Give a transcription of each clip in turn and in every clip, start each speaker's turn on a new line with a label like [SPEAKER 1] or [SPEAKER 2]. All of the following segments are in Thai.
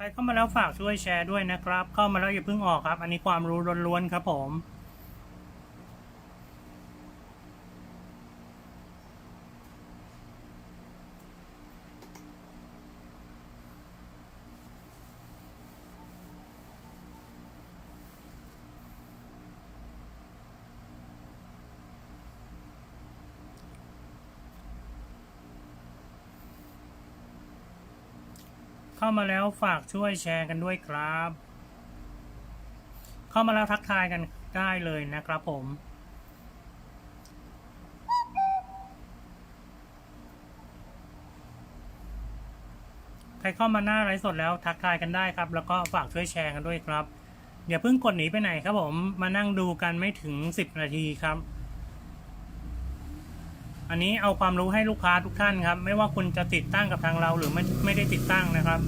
[SPEAKER 1] ใครเข้ามาแล้วฝากช่วยแชร์ด้วยนะครับ เข้ามาแล้วอย่าเพิ่งออกครับ อันนี้ความรู้ล้วนๆครับผมามาแล้วฝากช่วยแชร์กันด้วยครับ เข้ามาแล้วทักทายกันได้เลยนะครับผมใครเข้ามาหน้าไลฟ์สดแล้วทักทายกันได้ครับ แล้วก็ฝากช่วยแชร์กันด้วยครับอย่าเพิ่งกดหนีไปไหนครับผมมานั่งดูกันไม่ถึง10นาทีครับ อันนี้เอาความรู้ให้ลูกค้าทุกท่านครับ ไม่ว่าคุณจะติดตั้งกับทางเราหรือไม่ไม่ได้ติดตั้งนะครับ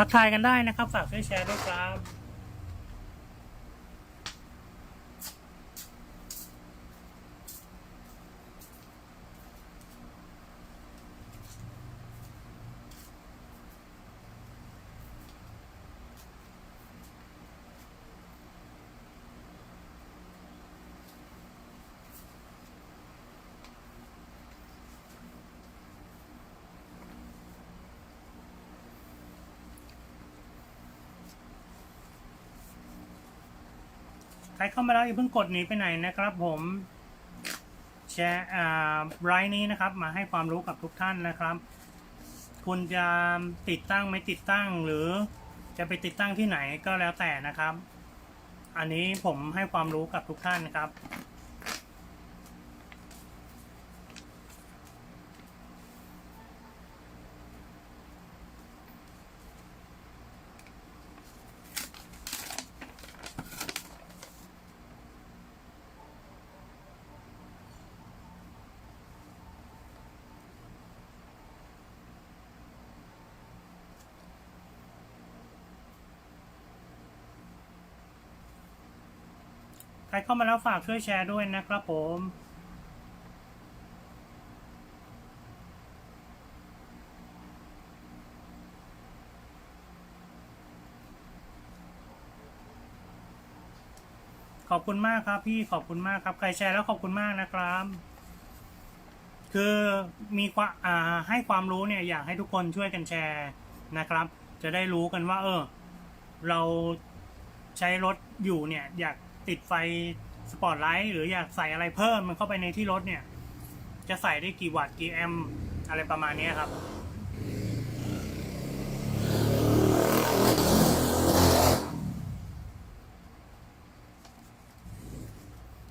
[SPEAKER 1] ทักทายกันได้นะครับ ฝากช่วยแชร์ด้วยครับ ครเข้ามาแล้วอย่าเพิ่งกดหนีไปไหนนะครับผมแชร์อ่าไรนี้นะครับมาให้ความรู้กับทุกท่านนะครับ คุณจะติดตั้งไม่ติดตั้งหรือจะไปติดตั้งที่ไหนก็แล้วแต่นะครับ อันนี้ผมให้ความรู้กับทุกท่านนะครับ ใครเข้ามาแล้วฝากช่วยแชร์ด้วยนะครับผมขอบคุณมากครับพี่ขอบคุณมากครับ ใครแชร์แล้วขอบคุณมากนะครับ คือมีความอ่าให้ความรู้เนี่ยอยากให้ทุกคนช่วยกันแชร์นะครับ จะได้รู้กันว่า เออ เราใช้รถอยู่เนี่ย อยาก ติดไฟสปอตไลท์หรืออยากใส่อะไรเพิ่มมันเข้าไปในที่รถเนี่ย จะใส่ได้กี่วัตต์กี่แอมป์อะไรประมาณนี้ครับ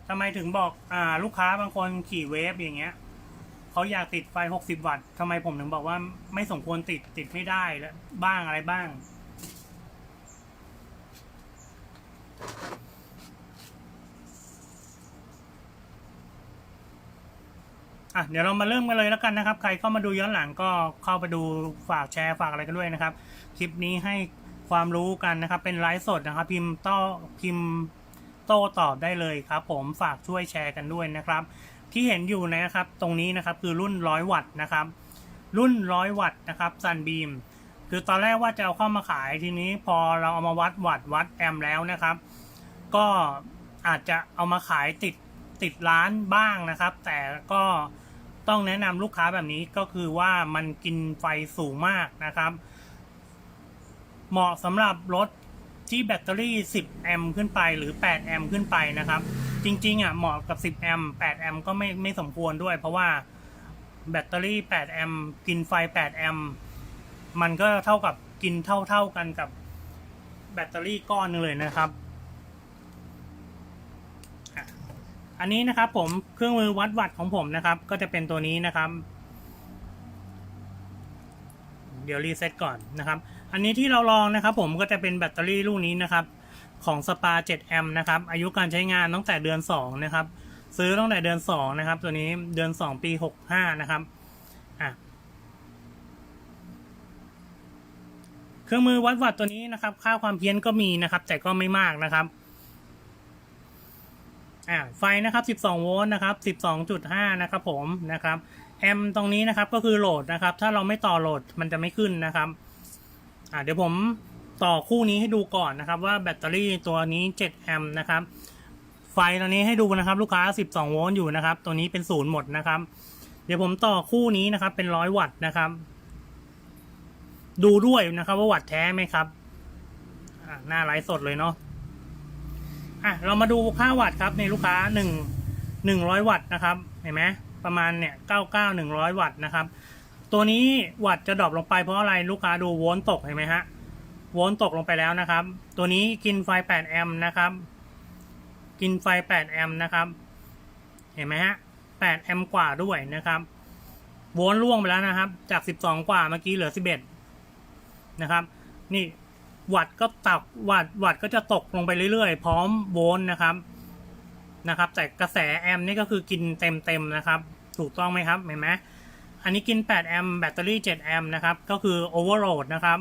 [SPEAKER 1] ทำไมถึงบอกอ่าลูกค้าบางคนขี่เวฟอย่างเงี้ยเขาอยากติดไฟ 60 วัตต์ทำไมผมถึงบอกว่าไม่สมควรติดติดไม่ได้แล้วบ้างอะไรบ้าง อะเดี๋ยวเรามาเริ่มกันเลยแล้วกันนะครับ ใครเข้ามาดูย้อนหลังก็เข้าไปดูฝากแชร์ฝากอะไรกันด้วยนะครับ คลิปนี้ให้ความรู้กันนะครับ เป็นไลฟ์สดนะครับ พิมพ์โต้พิมพ์โต้ตอบได้เลยครับ ผมฝากช่วยแชร์กันด้วยนะครับ ที่เห็นอยู่นะครับ ตรงนี้นะครับคือรุ่นร้อยวัตต์นะครับ รุ่นร้อยวัตต์นะครับซันบีมคือตอนแรกว่าจะเอาเข้ามาขายทีนี้พอเราเอามาวัดวัตต์วัดแอมป์แล้วนะครับ ก็อาจจะเอามาขายติดติดร้านบ้างนะครับ แต่ก็ ต้องแนะนำลูกค้าแบบนี้ก็คือว่ามันกินไฟสูงมากนะครับ เหมาะสำหรับรถที่แบตเตอรี่ 10 แอมป์ขึ้นไปหรือ 8 แอมป์ขึ้นไปนะครับ จริงๆอะเหมาะกับ 10 แอมป์ 8 แอมป์ก็ไม่ไม่สมควรด้วย เพราะว่าแบตเตอรี่ 8 แอมป์กินไฟ 8 แอมป์มันก็เท่ากับกินเท่าๆกันกับแบตเตอรี่ก้อนหนึงเลยนะครับ อันนี้นะครับผมเครื่องมือวัดวัตต์ของผมนะครับ ก็จะเป็นตัวนี้นะครับ เดี๋ยวรีเซ็ตก่อนนะครับ อันนี้ที่เราลองนะครับ ผมก็จะเป็นแบตเตอรี่ลูกนี้นะครับ ของสปา7แอมป์นะครับ อายุการใช้งานตั้งแต่เดือน 2 นะครับ ซื้อตั้งแต่เดือน 2 นะครับ ตัวนี้เดือน 2 ปี 65 นะครับอะเครื่องมือวัดวัตต์ตัวนี้นะครับ ค่าความเพี้ยนก็มีนะครับ แต่ก็ไม่มากนะครับ อ่าไฟนะครับ 12 โวลต์นะครับ 12.5 นะครับผมนะครับแอมตรงนี้นะครับก็คือโหลดนะครับ ถ้าเราไม่ต่อโหลดมันจะไม่ขึ้นนะครับอ่าเดี๋ยวผมต่อคู่นี้ให้ดูก่อนนะครับ ว่าแบตเตอรี่ตัวนี้ 7 แอมป์นะครับ ไฟตอนนี้ให้ดูนะครับ ลูกค้า 12 โวลต์อยู่นะครับ ตัวนี้เป็นศูนย์หมดนะครับ เดี๋ยวผมต่อคู่นี้นะครับ เป็นร้อยวัตต์นะครับ ดูด้วยนะครับ ว่าวัตต์แท้ไหมครับอ่าหน้าไลฟ์สดเลยเนาะ อะเรามาดูค่าวัตต์ครับในลูกค้าหนึ่งหนึ่งร้อยวัตต์นะครับเห็นไหมประมาณเนี่ยเก้าเก้าหนึ่งร้อยวัตต์นะครับ ตัวนี้วัตต์จะดรอปลงไปเพราะอะไรลูกค้าดูโวลต์ตกเห็นไหมฮะโวลต์ตกลงไปแล้วนะครับ ตัวนี้กินไฟ8แอมป์นะครับ กินไฟ8แอมป์นะครับ เห็นไหมฮะ8แอมป์กว่าด้วยนะครับโวลต์ล่วงไปแล้วนะครับ จาก12กว่าเมื่อกี้เหลือ11นะครับ นี่ วัตก็ตักวัตวัตก็จะตกลงไปเรื่อยๆ พร้อมโวลต์นะครับนะครับ แต่กระแสแอมนี่ก็คือกินเต็มๆนะครับ ถูกต้องไหมครับเห็นไหมอันนี้กิน 8 แอมป์แบตเตอรี่ 7 แอมป์นะครับ ก็คือโอเวอร์โหลดนะครับ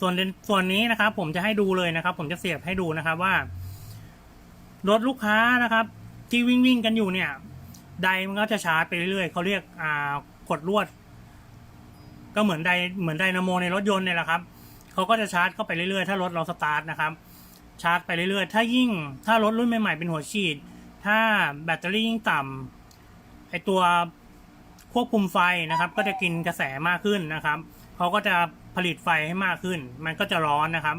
[SPEAKER 1] ส่วนส่วนนี้นะครับ ผมจะให้ดูเลยนะครับ ผมจะเสียบให้ดูนะครับว่ารถลูกค้านะครับ ที่วิ่งวิ่งกันอยู่เนี่ย ไดมันก็จะชาร์จไปเรื่อยๆเขาเรียกอ่ากดลวด ก็เหมือนไดเหมือนไดนาโมในรถยนต์เนี่ยแหละครับ เขาก็จะชาร์จเข้าไปเรื่อยๆ ถ้ารถเราสตาร์ทนะครับ ชาร์จไปเรื่อยๆ ถ้ายิ่ง ถ้ารถรุ่นใหม่ๆ เป็นหัวฉีด ถ้าแบตเตอรี่ยิ่งต่ำไอตัวควบคุมไฟนะครับ ก็จะกินกระแสมากขึ้นนะครับ เขาก็จะผลิตไฟให้มากขึ้น มันก็จะร้อนนะครับ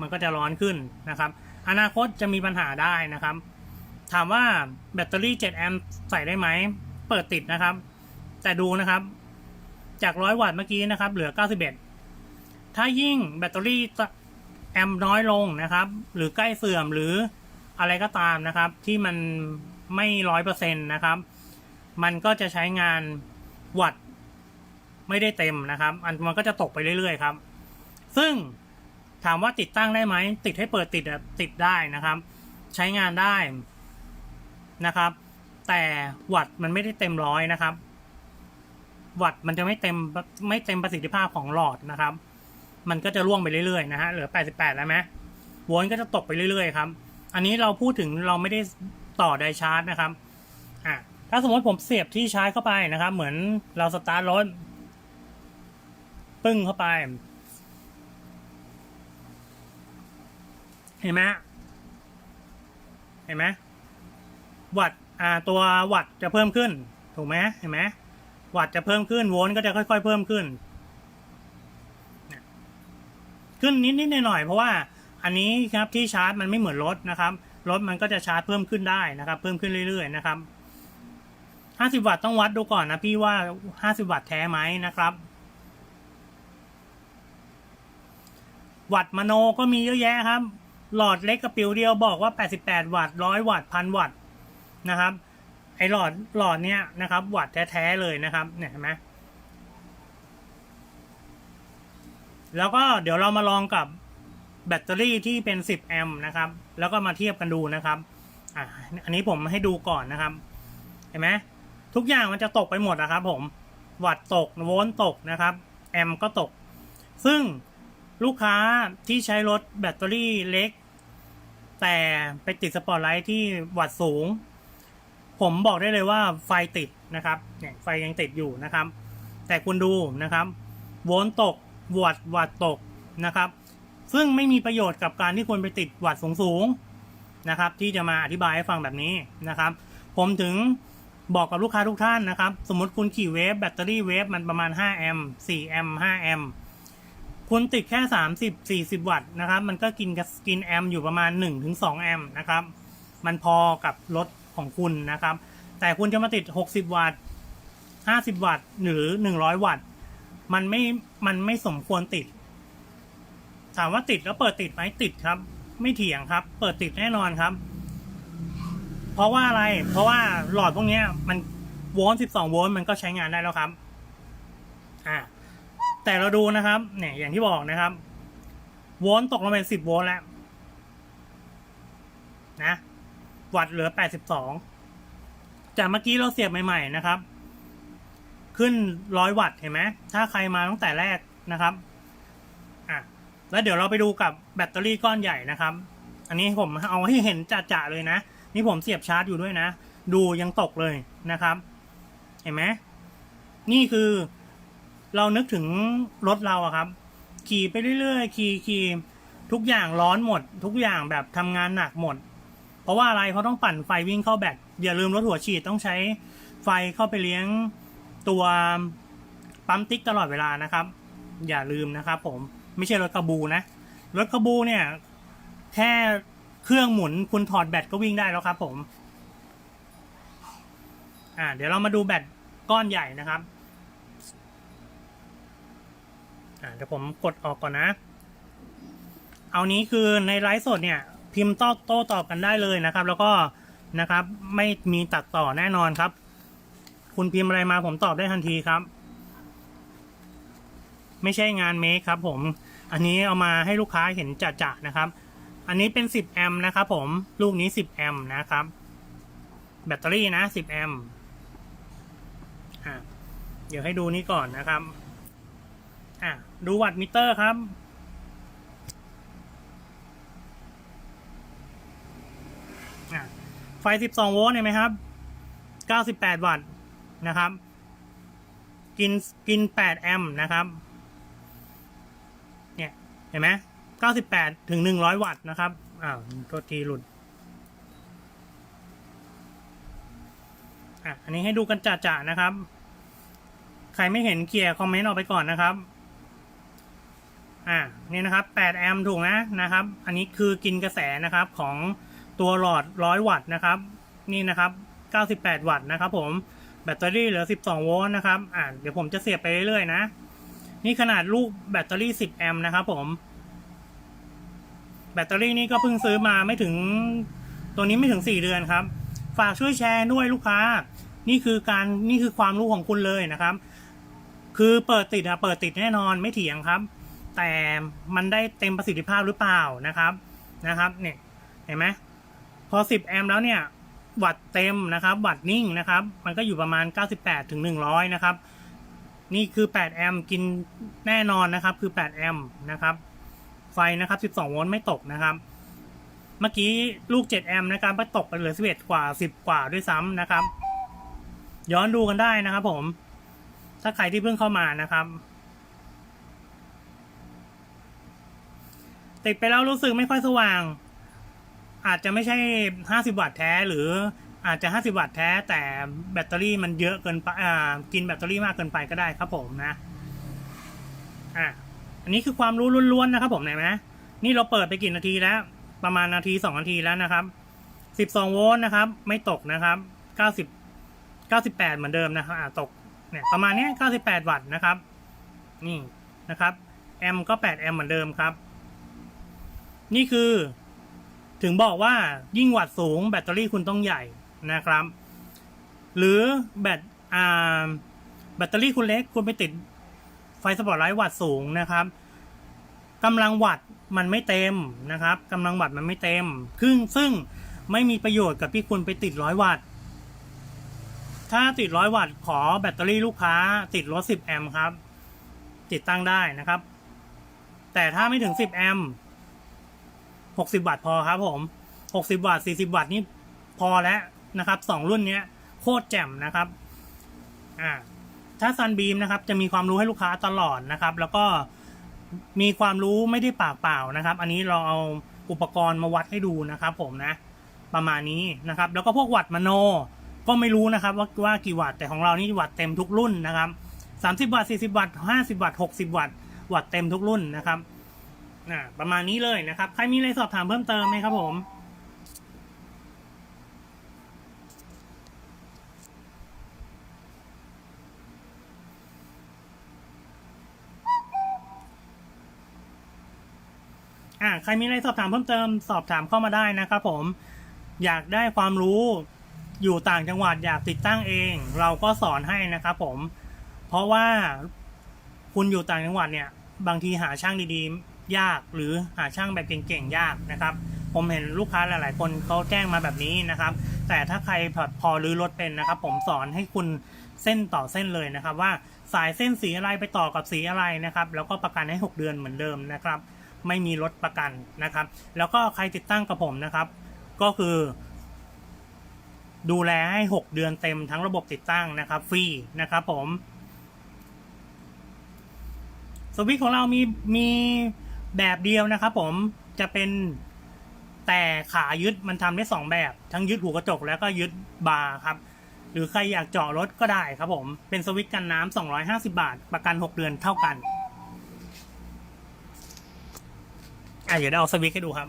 [SPEAKER 1] มันก็จะร้อนขึ้นนะครับ อนาคตจะมีปัญหาได้นะครับ ถามว่าแบตเตอรี่ 7 แอมป์ใส่ได้ไหม เปิดติดนะครับ แต่ดูนะครับ จาก 100 วัตต์เมื่อกี้นะครับ เหลือ 91 ถ้ายิ่งแบตเตอรี่แอมน้อยลงนะครับ หรือใกล้เสื่อมหรืออะไรก็ตามนะครับ ที่มันไม่ร้อยเปอร์เซ็นต์นะครับ มันก็จะใช้งานวัตต์ไม่ได้เต็มนะครับ อันมันก็จะตกไปเรื่อยๆครับ ซึ่งถามว่าติดตั้งได้ไหม ติดให้เปิดติดติดได้นะครับ ใช้งานได้นะครับ แต่วัตต์มันไม่ได้เต็มร้อยนะครับ วัตต์มันจะไม่เต็มไม่เต็มประสิทธิภาพของหลอดนะครับ มันก็จะร่วงไปเรื่อยๆนะฮะเหลือ 88 แล้วไหมโวลต์ก็จะตกไปเรื่อยๆครับ อันนี้เราพูดถึงเราไม่ได้ต่อไดชาร์จนะครับอะถ้าสมมติผมเสียบที่ชาร์จเข้าไปนะครับ เหมือนเราสตาร์ทรถปึ้งเข้าไป เห็นไหมเห็นไหมวัตต์อ่าตัววัตต์จะเพิ่มขึ้น ถูกไหมเห็นไหมวัตต์จะเพิ่มขึ้นโวลต์ก็จะค่อย ๆ เพิ่มขึ้น ขึ้นนิดนิดหน่อยๆเพราะว่าอันนี้ครับที่ชาร์จมันไม่เหมือนรถนะครับรถมันก็จะชาร์จเพิ่มขึ้นได้นะครับ เพิ่มขึ้นเรื่อยๆนะครับห้าสิบวัตต์ต้องวัดดูก่อนนะพี่ว่าห้าสิบวัตต์แท้ไหมนะครับ วัตต์มโนก็มีเยอะแยะครับ หลอดเล็กกระปิวเดียวบอกว่าแปดสิบแปดวัตต์ร้อยวัตต์พันวัตต์นะครับไอหลอดหลอดเนี้ยนะครับ วัตต์แท้ๆเลยนะครับเนี่ยเห็นไหม แล้วก็เดี๋ยวเรามาลองกับแบตเตอรี่ที่เป็น 10 แอมป์นะครับ แล้วก็มาเทียบกันดูนะครับอ่าอันนี้ผมให้ดูก่อนนะครับ เห็นไหมทุกอย่างมันจะตกไปหมดนะครับ ผม วัตตก โวลต์ตกนะครับ แอมป์ก็ตก ซึ่งลูกค้าที่ใช้รถแบตเตอรี่เล็ก แต่ไปติดสปอตไลท์ที่วัตสูง ผมบอกได้เลยว่าไฟติดนะครับ เนี่ยไฟยังติดอยู่นะครับ แต่คุณดูนะครับ โวลต์ตก วัตต์วัตต์ตกนะครับ ซึ่งไม่มีประโยชน์กับการที่คุณไปติดวัตต์สูงๆนะครับ ที่จะมาอธิบายให้ฟังแบบนี้นะครับ ผมถึงบอกกับลูกค้าทุกท่านนะครับ สมมติคุณขี่เวฟแบตเตอรี่เวฟมันประมาณ5แอมป์4แอมป์5แอมป์คุณติดแค่ 30 40 วัตต์นะครับ มันก็กินกินแอมป์อยู่ประมาณ 1-2 แอมป์นะครับ มันพอกับรถของคุณนะครับ แต่คุณจะมาติด 60 วัตต์ 50 วัตต์ หรือ 100 วัตต์ มันไม่มันไม่สมควรติด ถามว่าติดแล้วเปิดติดไหมติดครับ ไม่เถียงครับ เปิดติดแน่นอนครับ เพราะว่าอะไร เพราะว่าหลอดพวกนี้มันโวลต์12 โวลต์มันก็ใช้งานได้แล้วครับ อ่า แต่เราดูนะครับ เนี่ย อย่างที่บอกนะครับ โวลต์ตกลงเป็น10 โวลต์แล้ว นะ วัตต์เหลือ 82 จากเมื่อกี้เราเสียบใหม่ ๆ นะครับ ขึ้นร้อยวัตต์เห็นไหมถ้าใครมาตั้งแต่แรกนะครับอะแล้วเดี๋ยวเราไปดูกับแบตเตอรี่ก้อนใหญ่นะครับ อันนี้ผมเอาให้เห็นจ่าๆเลยนะ นี่ผมเสียบชาร์จอยู่ด้วยนะ ดูยังตกเลยนะครับ เห็นไหมนี่คือ เรานึกถึงรถเราอะครับ ขี่ไปเรื่อยๆขี่ขี่ทุกอย่างร้อนหมด ทุกอย่างแบบทำงานหนักหมด เพราะว่าอะไรเขาต้องปั่นไฟวิ่งเข้าแบตอย่าลืมรถหัวฉีดต้องใช้ไฟเข้าไปเลี้ยง ตัวปั๊มติ๊กตลอดเวลานะครับ อย่าลืมนะครับ ผมไม่ใช่รถกระบูนะ รถกระบูเนี่ย แค่เครื่องหมุนคุณถอดแบตก็วิ่งได้แล้วครับ ผมอ่าเดี๋ยวเรามาดูแบตก้อนใหญ่นะครับอ่าเดี๋ยวผมกดออกก่อนนะ เอานี้คือในไลฟ์สดเนี่ย พิมพ์โต้โต้ตอบกันได้เลยนะครับ แล้วก็นะครับ ไม่มีตัดต่อแน่นอนครับ คุณพิมพ์อะไรมาผมตอบได้ทันทีครับ ไม่ใช่งานเมคครับผม อันนี้เอามาให้ลูกค้าเห็นจะๆนะครับ อันนี้เป็น 10 แอมป์นะครับผม ลูกนี้ 10 แอมป์นะครับ แบตเตอรี่นะ 10 แอมป์เดี๋ยวให้ดูนี้ก่อนนะครับอะดูวัตต์มิเตอร์ครับไฟ 12 โวลต์เห็นไหมครับ 98 วัตต์ นะครับ กินกิน 8 แอมป์นะครับ เนี่ย เห็นไหม98 ถึง 100 วัตต์นะครับ อ้าวโทษทีหลุด อะ อันนี้ให้ดูกันจ่าๆนะครับ ใครไม่เห็นเคลียร์คอมเมนต์ออกไปก่อนนะครับ อ่านี่นะครับ 8 แอมป์ถูกนะนะครับ อันนี้คือกินกระแสนะครับของตัวหลอด 100 วัตต์นะครับ นี่นะครับ 98 วัตต์นะครับผม แบตเตอรี่เหลือ 12 โวลต์นะครับ อ่าเดี๋ยวผมจะเสียบไปเรื่อยๆนะ นี่ขนาดลูกแบตเตอรี่ 10 แอมป์นะครับผม แบตเตอรี่นี่ก็เพิ่งซื้อมาไม่ถึง ตัวนี้ไม่ถึง 4 เดือนครับ ฝากช่วยแชร์ด้วยลูกค้า นี่คือการ นี่คือความรู้ของคุณเลยนะครับ คือเปิดติดอะเปิดติดแน่นอนไม่เถียงครับ แต่มันได้เต็มประสิทธิภาพหรือเปล่านะครับ นะครับ เนี่ย เห็นไหมพอ 10 แอมป์แล้วเนี่ย วัตต์เต็มนะครับ วัตต์นิ่งนะครับ มันก็อยู่ประมาณ 98ถึง100 นะครับ นี่คือ 8 แอมป์กินแน่นอนนะครับ คือ 8 แอมป์นะครับ ไฟนะครับ 12 โวลต์ไม่ตกนะครับ เมื่อกี้ลูก 7 แอมป์นะครับไปตกไปเหลือ 11 กว่า 10 กว่าด้วยซ้ำนะครับ ย้อนดูกันได้นะครับ ผม ถ้าใครที่เพิ่งเข้ามานะครับติดไปแล้วรู้สึกไม่ค่อยสว่าง อาจจะไม่ใช่ 50 วัตต์แท้หรืออาจจะ 50 วัตต์แท้ แต่แบตเตอรี่มันเยอะเกินไปอ่ากินแบตเตอรี่มากเกินไปก็ได้ครับผมนะอะอันนี้คือความรู้ล้วนๆนะครับผมเห็นไหมนี่เราเปิดไปกี่นาทีแล้ว ประมาณนาทีสองนาทีแล้วนะครับ 12 โวลต์นะครับ ไม่ตกนะครับ 90 98 เหมือนเดิมนะครับอ่าตกเนี่ยประมาณนี้ย98 วัตต์นะครับ นี่นะครับแอมป์ก็ 8 แอมเหมือนเดิมครับ นี่คือ ถึงบอกว่ายิ่งวัตต์สูงแบตเตอรี่คุณต้องใหญ่นะครับ หรือแบตอ่าแบตเตอรี่คุณเล็กคุณไปติดไฟสปอตไลท์วัตต์สูงนะครับกำลังวัตต์มันไม่เต็มนะครับกำลังวัตต์มันไม่เต็มซึ่งซึ่งไม่มีประโยชน์กับที่คุณไปติดร้อยวัตต์ถ้าติดร้อยวัตต์ขอแบตเตอรี่ลูกค้าติดรถ10แอมป์ครับ ติดตั้งได้นะครับ แต่ถ้าไม่ถึง 10แอมป์ 60 วัตต์พอครับผม 60 วัตต์ 40 วัตต์นี่พอแล้วนะครับสองรุ่นเนี้ยโคตรแจ่มนะครับอ่าถ้าซันบีมนะครับจะมีความรู้ให้ลูกค้าตลอดนะครับ แล้วก็มีความรู้ไม่ได้ปากเปล่านะครับ อันนี้เราเอาอุปกรณ์มาวัดให้ดูนะครับ ผมนะ ประมาณนี้นะครับ แล้วก็พวกวัตต์มโน ก็ไม่รู้นะครับ ว่าว่ากี่วัตต์แต่ของเรานี่วัตต์เต็มทุกรุ่นนะครับสามสิบวัตต์สี่สิบวัตต์ห้าสิบวัตต์หกสิบวัตต์วัตต์เต็มทุกรุ่นนะครับ อ่าประมาณนี้เลยนะครับ ใครมีอะไรสอบถามเพิ่มเติมไหมครับผมอ่าใครมีอะไรสอบถามเพิ่มเติมสอบถามเข้ามาได้นะครับผมอยากได้ความรู้อยู่ต่างจังหวัดอยากติดตั้งเอง เราก็สอนให้นะครับผม เพราะว่าคุณอยู่ต่างจังหวัดเนี่ย บางทีหาช่างดีๆ ยาก หรือหาช่างแบบเก่งๆยากนะครับ ผมเห็นลูกค้าหลาย ๆ คนเขาแจ้งมาแบบนี้นะครับ แต่ถ้าใครพอพอรื้อรถเป็นนะครับ ผมสอนให้คุณเส้นต่อเส้นเลยนะครับ ว่าสายเส้นสีอะไรไปต่อกับสีอะไรนะครับ แล้วก็ประกันให้ 6 เดือนเหมือนเดิมนะครับ ไม่มีรถประกันนะครับ แล้วก็ใครติดตั้งกับผมนะครับ ก็คือดูแลให้ 6 เดือนเต็มทั้งระบบติดตั้งนะครับฟรีนะครับผมสวิตของเรามีมี แบบเดียวนะครับผมจะเป็นแต่ขายึดมันทำได้สองแบบ ทั้งยึดหูกระจกแล้วก็ยึดบาร์ครับ หรือใครอยากเจาะรถก็ได้ครับผมเป็นสวิตช์กันน้ำ250 บาท ประกัน 6 เดือนเท่ากันอะเดี๋ยวเอาสวิตช์ให้ดูครับ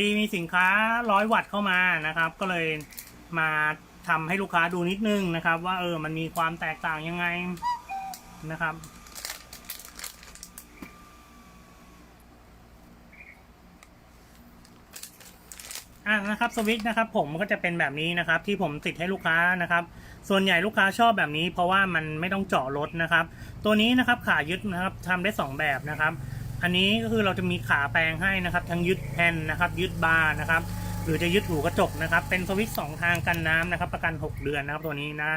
[SPEAKER 1] ดีมีสินค้าร้อยวัตต์เข้ามานะครับ ก็เลยมาทำให้ลูกค้าดูนิดนึงนะครับ ว่าเออมันมีความแตกต่างยังไงนะครับ อะนะครับสวิตช์นะครับ ผมก็จะเป็นแบบนี้นะครับ ที่ผมติดให้ลูกค้านะครับ ส่วนใหญ่ลูกค้าชอบแบบนี้ เพราะว่ามันไม่ต้องเจาะรถนะครับ ตัวนี้นะครับขายึดนะครับทำได้สองแบบนะครับ อันนี้ก็คือเราจะมีขาแปลงให้นะครับ ทั้งยึดแผ่นนะครับ ยึดบาร์นะครับ หรือจะยึดหูกระจกนะครับ เป็นสวิตช์สองทางกันน้ำนะครับ ประกัน 6 เดือนนะครับตัวนี้นะ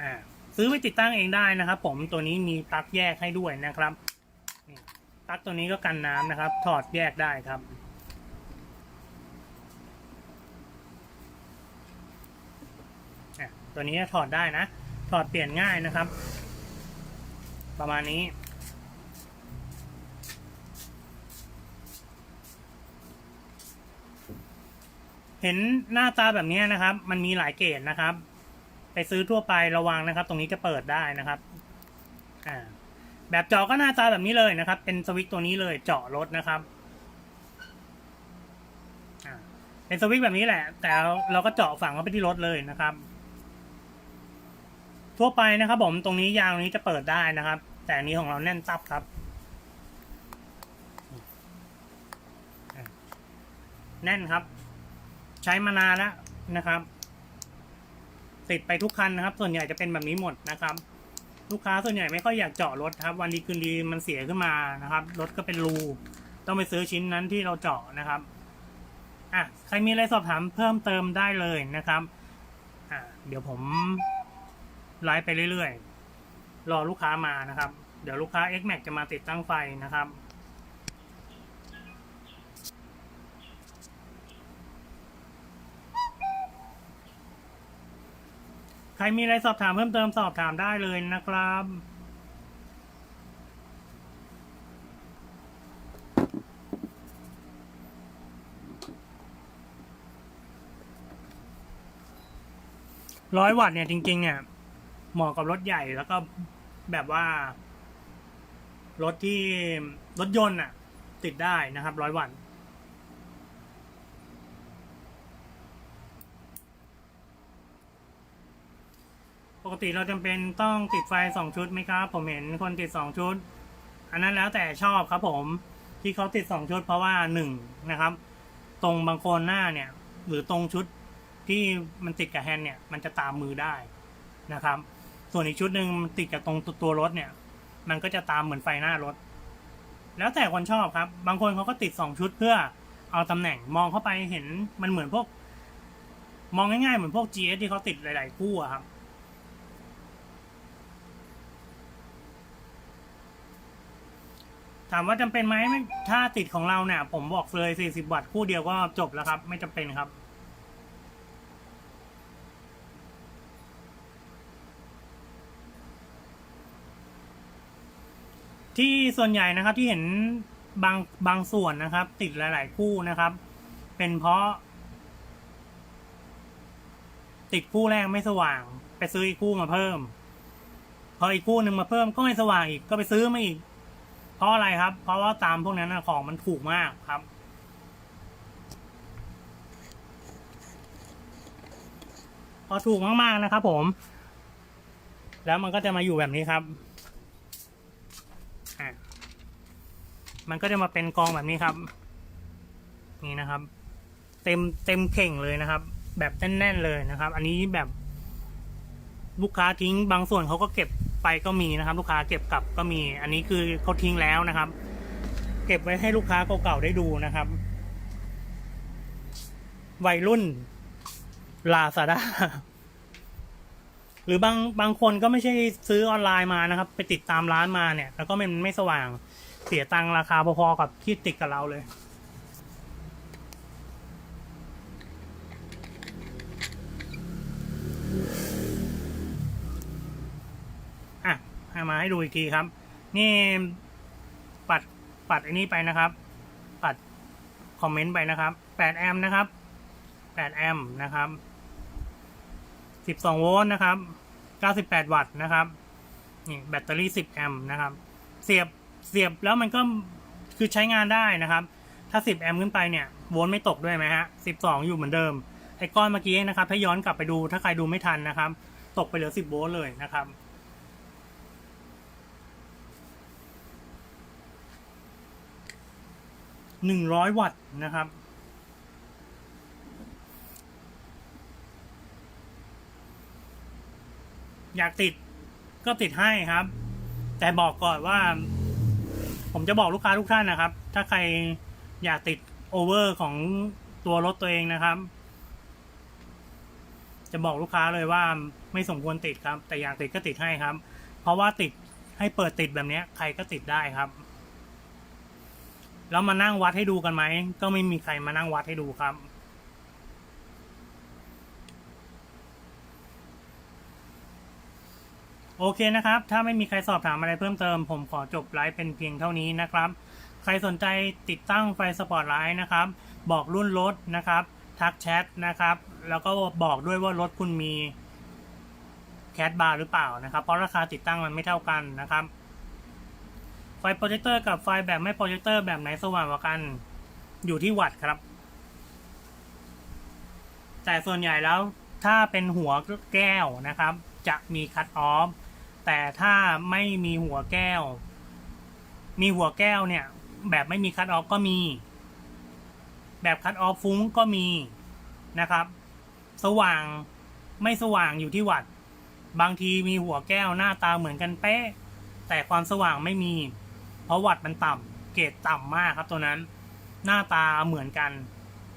[SPEAKER 1] อ่าซื้อไปติดตั้งเองได้นะครับ ผมตัวนี้มีปลั๊กแยกให้ด้วยนะครับปลั๊กตัวนี้ก็กันน้ำนะครับ ถอดแยกได้ครับตัวนี้ถอดได้นะ ถอดเปลี่ยนง่ายนะครับ ประมาณนี้ เห็นหน้าตาแบบนี้นะครับ มันมีหลายเกรดนะครับ ไปซื้อทั่วไประวังนะครับ ตรงนี้จะเปิดได้นะครับอ่าแบบเจาะก็หน้าตาแบบนี้เลยนะครับ เป็นสวิตช์ตัวนี้เลยเจาะรถนะครับเป็นสวิตช์แบบนี้แหละ แต่เราก็เจาะฝังเข้าไปที่รถเลยนะครับ ทั่วไปนะครับ ผมตรงนี้ยางตรงนี้จะเปิดได้นะครับ แต่นี้ของเราแน่นตับครับแน่นครับ ใช้มานานแล้วนะครับ ติดไปทุกคันนะครับ ส่วนใหญ่จะเป็นแบบนี้หมดนะครับ ลูกค้าส่วนใหญ่ไม่ค่อยอยากเจาะรถครับ วันดีคืนดีมันเสียขึ้นมานะครับ รถก็เป็นรู ต้องไปซื้อชิ้นนั้นที่เราเจาะนะครับอะใครมีอะไรสอบถามเพิ่มเติมได้เลยนะครับอะเดี๋ยวผมไลฟ์ไปเรื่อยๆ รอลูกค้ามานะครับ เดี๋ยวลูกค้า X Max จะมาติดตั้งไฟนะครับ ใครมีอะไรสอบถามเพิ่มเติมสอบถามได้เลยนะครับร้อยวัตต์เนี่ยจริง ๆ เนี่ยเหมาะกับรถใหญ่แล้วก็แบบว่า รถที่รถยนต์อะติดได้นะครับร้อยวัตต์ กติเราจำเป็นต้องติดไฟสองชุดไหมครับ ผมเห็นคนติดสองชุด อันนั้นแล้วแต่ชอบครับผมที่เขาติดสองชุดเพราะว่าหนึ่งนะครับ ตรงบางคนหน้าเนี่ย หรือตรงชุดที่มันติดกับแฮนด์เนี่ย มันจะตามมือได้นะครับ ส่วนอีกชุดหนึ่งติดกับตรงตัวรถเนี่ย มันก็จะตามเหมือนไฟหน้ารถ แล้วแต่คนชอบครับ บางคนเขาก็ติดสองชุดเพื่อเอาตำแหน่งมองเข้าไปเห็นมันเหมือนพวก มองง่ายๆเหมือนพวก GS ที่เขาติดหลาย ๆ คู่อะครับ ถามว่าจำเป็นไหมถ้าติดของเราเนี่ย ผมบอกเลย 40 วัตต์คู่เดียวก็จบแล้วครับ ไม่จำเป็นครับ ที่ส่วนใหญ่นะครับที่เห็นบางบางส่วนนะครับ ติดหลาย ๆ คู่นะครับ เป็นเพราะ ติดคู่แรกไม่สว่าง ไปซื้ออีกคู่มาเพิ่ม พออีกคู่หนึ่งมาเพิ่มก็ไม่สว่างอีกก็ไปซื้อมาอีก ราะอะไรครับ เพราะว่าตามพวกนั้นนะของมันถูกมากครับ พอถูกมากๆนะครับผม แล้วมันก็จะมาอยู่แบบนี้ครับมันก็จะมาเป็นกองแบบนี้ครับ นี่นะครับ เต็มเต็มเข่งเลยนะครับ แบบแน่นๆเลยนะครับ อันนี้แบบลูกค้าทิ้งบางส่วนเขาก็เก็บ ไปก็มีนะครับ ลูกค้าเก็บกลับก็มี อันนี้คือเขาทิ้งแล้วนะครับ เก็บไว้ให้ลูกค้าเก่าๆได้ดูนะครับ วัยรุ่นลาซาด้าหรือบางบางคนก็ไม่ใช่ซื้อออนไลน์มานะครับ ไปติดตามร้านมาเนี่ย แล้วก็มันไม่สว่างเสียตังค์ราคาพอๆกับที่ติดกับเราเลย อะ ให้ดูอีกทีครับ นี่ปัดปัดอันนี้ไปนะครับ ปัดคอมเมนต์ไปนะครับ8แอมป์นะครับ8แอมป์นะครับ12โวลต์นะครับ98 วัตต์นะครับนี่แบตเตอรี่ 10 แอมป์นะครับ เสียบเสียบแล้วมันก็คือใช้งานได้นะครับ ถ้า 10 แอมป์ขึ้นไปเนี่ยโวลต์ไม่ตกด้วยไหมฮะ 12 อยู่เหมือนเดิม ไอ้ก้อนเมื่อกี้นะครับ ถ้าย้อนกลับไปดูถ้าใครดูไม่ทันนะครับ ตกไปเหลือ 10 โวลต์เลยนะครับ หนึ่งร้อยวัตต์นะครับ อยากติดก็ติดให้ครับ แต่บอกก่อนว่า ผมจะบอกลูกค้าทุกท่านนะครับ ถ้าใครอยากติดโอเวอร์ของตัวรถตัวเองนะครับ จะบอกลูกค้าเลยว่าไม่สมควรติดครับ แต่อยากติดก็ติดให้ครับ เพราะว่าติดให้เปิดติดแบบนี้ใครก็ติดได้ครับ แล้วมานั่งวัดให้ดูกันไหม ก็ไม่มีใครมานั่งวัดให้ดูครับ โอเคนะครับ ถ้าไม่มีใครสอบถามอะไรเพิ่มเติม ผมขอจบไลฟ์เป็นเพียงเท่านี้นะครับ ใครสนใจติดตั้งไฟสปอร์ตไลท์นะครับ บอกรุ่นรถนะครับ ทักแชทนะครับ แล้วก็บอกด้วยว่ารถคุณมีแคดบาร์หรือเปล่านะครับ เพราะราคาติดตั้งมันไม่เท่ากันนะครับ ฟโปรเจคเตอร์กับไฟแบบไม่โปรเจคเตอร์แบบไหนสว่างกว่ากัน อยู่ที่วัตต์ครับ แต่ส่วนใหญ่แล้วถ้าเป็นหัวแก้วนะครับ จะมีคัตออฟแต่ถ้าไม่มีหัวแก้ว มีหัวแก้วเนี่ย แบบไม่มีคัตออฟก็มี แบบคัตออฟฟุ้งก็มีนะครับ สว่างไม่สว่างอยู่ที่วัตต์บางทีมีหัวแก้วหน้าตาเหมือนกันเป๊ะแต่ความสว่างไม่มี เพราะวัตต์มันต่ำเกรดต่ำมากครับตัวนั้น หน้าตาเหมือนกัน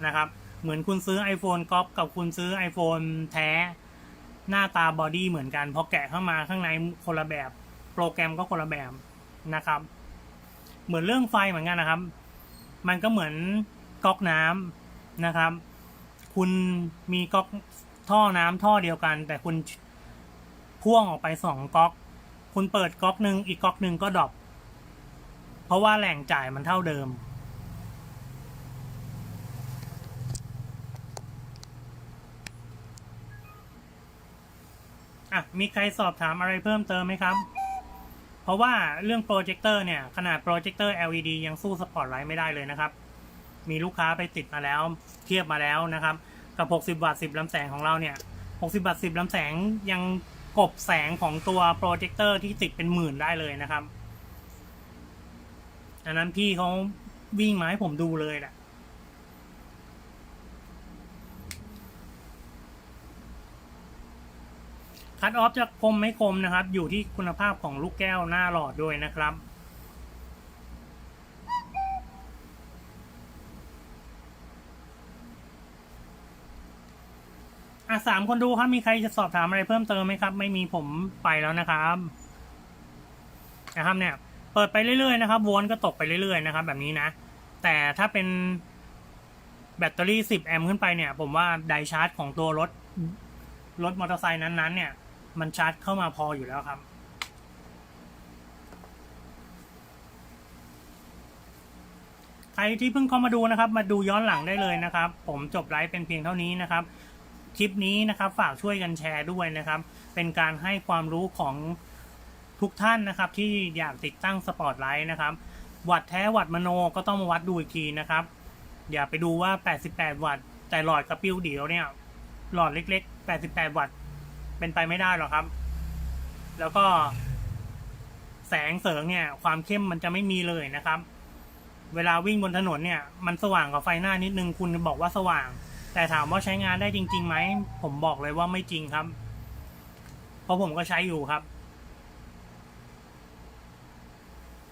[SPEAKER 1] นะครับ เหมือนคุณซื้อ iPhone ก๊อปกับคุณซื้อ iPhone แท้ หน้าตาบอดี้เหมือนกันพอแกะเข้ามาข้างในคนละแบบ โปรแกรมก็คนละแบบนะครับ เหมือนเรื่องไฟเหมือนกันนะครับ มันก็เหมือนก๊อกน้ำนะครับ คุณมีก๊อกท่อน้ำท่อเดียวกัน แต่คุณพ่วงออกไปสองก๊อก คุณเปิดก๊อกหนึ่งอีกก๊อกหนึ่งก็ดรอป เพราะว่าแหล่งจ่ายมันเท่าเดิม อะ มีใครสอบถามอะไรเพิ่มเติมไหมครับ เพราะว่าเรื่องโปรเจคเตอร์เนี่ย ขนาดโปรเจคเตอร์ LED ยังสู้สปอตไลท์ไม่ได้เลยนะครับ มีลูกค้าไปติดมาแล้ว เทียบมาแล้วนะครับ กับ 60 วัตต์10ลำแสงของเราเนี่ย 60 วัตต์10ลำแสงยังกบแสงของตัวโปรเจคเตอร์ที่ติดเป็นหมื่นได้เลยนะครับ อันนั้นพี่เขาวิ่งมาให้ผมดูเลยแหละคัดออฟจะคมไม่คมนะครับ อยู่ที่คุณภาพของลูกแก้วหน้าหลอดด้วยนะครับ อะสามคนดูครับ มีใครจะสอบถามอะไรเพิ่มเติมไหมครับ ไม่มีผมไปแล้วนะครับ นะครับเนี่ย เปิดไปเรื่อยๆนะครับวลต์ก็ตกไปเรื่อยๆนะครับ แบบนี้นะ แต่ถ้าเป็นแบตเตอรี่ 10 แอมป์ขึ้นไปเนี่ย ผมว่าไดชาร์จของตัวรถรถมอเตอร์ไซค์นั้นๆ เนี่ย มันชาร์จเข้ามาพออยู่แล้วครับ ใครที่เพิ่งเข้ามาดูนะครับ มาดูย้อนหลังได้เลยนะครับ ผมจบไลฟ์เป็นเพียงเท่านี้นะครับ คลิปนี้นะครับ ฝากช่วยกันแชร์ด้วยนะครับ เป็นการให้ความรู้ของ ทุกท่านนะครับที่อยากติดตั้งสปอตไลท์นะครับ วัดแท้วัดมโนก็ต้องมาวัดดูอีกทีนะครับ อย่าไปดูว่า 88 วัตต์แต่หลอดกระปิ้วเดียวเนี่ย หลอดเล็ก ๆ 88 วัตต์เป็นไปไม่ได้หรอกครับ แล้วก็ แสงเสริงเนี่ย ความเข้มมันจะไม่มีเลยนะครับ เวลาวิ่งบนถนนเนี่ย มันสว่างกว่าไฟหน้านิดนึงคุณบอกว่าสว่าง แต่ถามว่าใช้งานได้จริงๆไหมผมบอกเลยว่าไม่จริงครับ เพราะผมก็ใช้อยู่ครับ